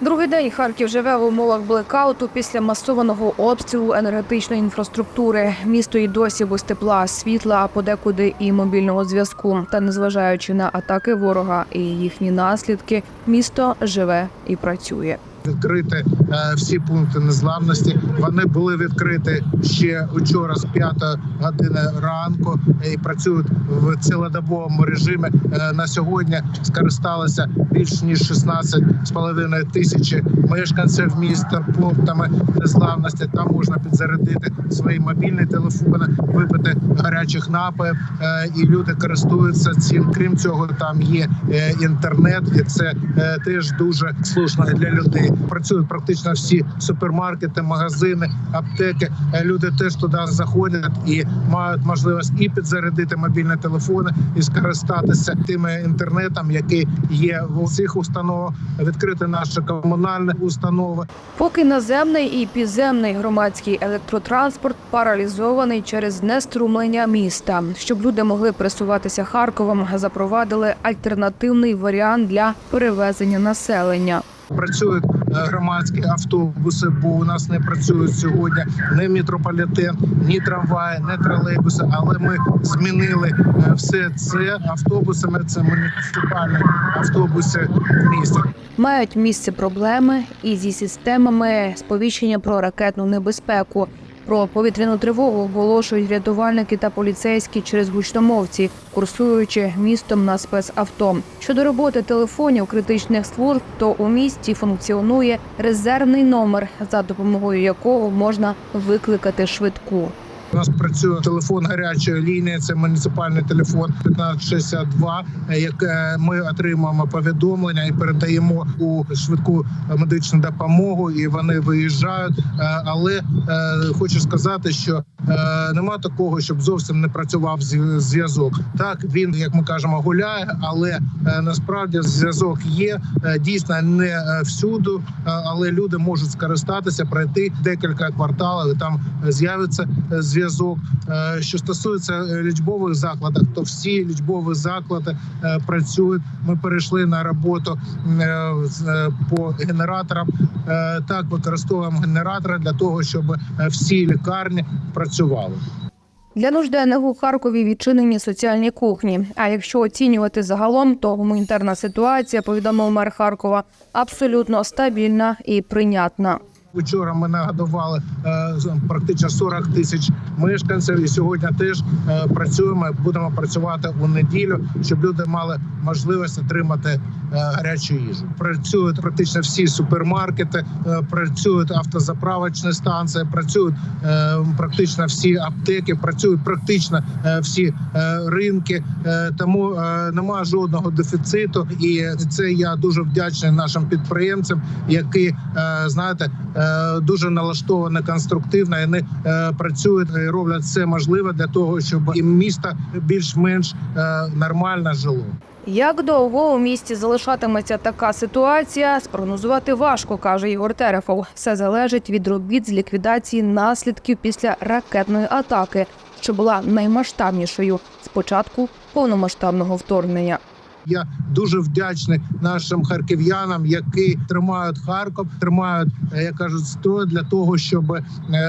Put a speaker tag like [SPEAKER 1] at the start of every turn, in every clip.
[SPEAKER 1] Другий день Харків живе в умовах блекауту після масованого обстрілу енергетичної інфраструктури. Місто і досі без тепла, світла, а подекуди і мобільного зв'язку. Та незважаючи на атаки ворога і їхні наслідки, місто живе і працює.
[SPEAKER 2] Відкрити е, всі пункти незламності. Вони були відкриті ще учора з 5 години ранку і працюють в цілодобовому режимі. Е, На сьогодні скористалися більш ніж 16,5 тисячі мешканців міста пунктами незламності. Там можна підзарядити свої мобільні телефони, випити гарячих напоїв, е, і люди користуються цим. Крім цього, там є інтернет, і це теж дуже слушно для людей. Працюють практично всі супермаркети, магазини, аптеки. Е, Люди теж туди заходять і мають можливість і підзарядити мобільні телефони, і скористатися тим інтернетом, який є в усіх установах. Відкрити наші комунальні установи.
[SPEAKER 1] Поки наземний і підземний громадський електротранспорт паралізований через знеструмлення міста. Щоб люди могли пересуватися Харковом, запровадили альтернативний варіант для перевезення населення.
[SPEAKER 2] Працюють громадські автобуси, бо у нас не працюють сьогодні ні метрополітен, ні трамваї, ні тролейбуси. Але ми змінили е, все це автобусами. Це муніципальні автобуси в місті.
[SPEAKER 1] Мають місце проблеми і зі системами сповіщення про ракетну небезпеку. Про повітряну тривогу оголошують рятувальники та поліцейські через гучномовці, курсуючи містом на спецавто. Щодо роботи телефонів критичних служб, то у місті функціонує резервний номер, за допомогою якого можна викликати швидку.
[SPEAKER 2] У нас працює телефон гарячої лінії. Це муніципальний телефон 1562, е, яке ми отримуємо повідомлення і передаємо у швидку медичну допомогу. І вони виїжджають. Е, Але е, хочу сказати, що е, нема такого, щоб зовсім не працював зв- зв'язок. Так він, як ми кажемо, гуляє, але е, насправді зв'язок є Е, дійсно не е, всюди, е, але люди можуть скористатися, пройти декілька кварталів. і Там е, з'явиться е, зв'язок. Е, Що стосується е, лічбових закладів, то всі лічбові заклади е, працюють. Ми перейшли на роботу по генераторам. Так використовуємо генератори для того, щоб всі лікарні працювали.
[SPEAKER 1] Для нужденних у Харкові відчинені соціальні кухні. А якщо оцінювати загалом, то гуманітарна ситуація, повідомив мер Харкова, абсолютно стабільна і прийнятна.
[SPEAKER 2] Вчора ми нагодували е, практично 40 тисяч мешканців, і сьогодні теж е, працюємо. Будемо працювати у неділю, щоб люди мали можливість отримати е, гарячу їжу. Працюють практично всі супермаркети, працюють автозаправочні станції, працюють практично всі аптеки, працюють практично всі ринки. Тому немає жодного дефіциту, і це я дуже вдячний нашим підприємцям, які знаєте дуже налаштовані конструктивно. і Вони е, працюють і роблять все можливе для того, щоб і місто більш-менш е, нормально жило.
[SPEAKER 1] Як довго у місті залишатиметься така ситуація, спрогнозувати важко, каже Ігор Терехов. Все залежить від робіт з ліквідації наслідків після ракетної атаки, що була наймасштабнішою з початку повномасштабного вторгнення.
[SPEAKER 2] Я дуже вдячний нашим харків'янам, які тримають Харків, тримають, е, як кажуть, строй для того, щоб е,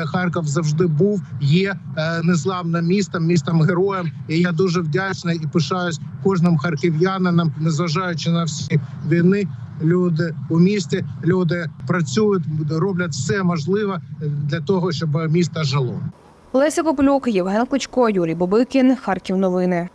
[SPEAKER 2] Харків завжди був, є е, незламним містом, містом героєм. І я дуже вдячний і пишаюсь кожним харків'янином, незважаючи на всі війни. Люди у місті, люди працюють, роблять все можливе для того, щоб місто жило.
[SPEAKER 1] Леся Коплюк, Євген Кличко, Юрій Бобикін, Харків. Новини.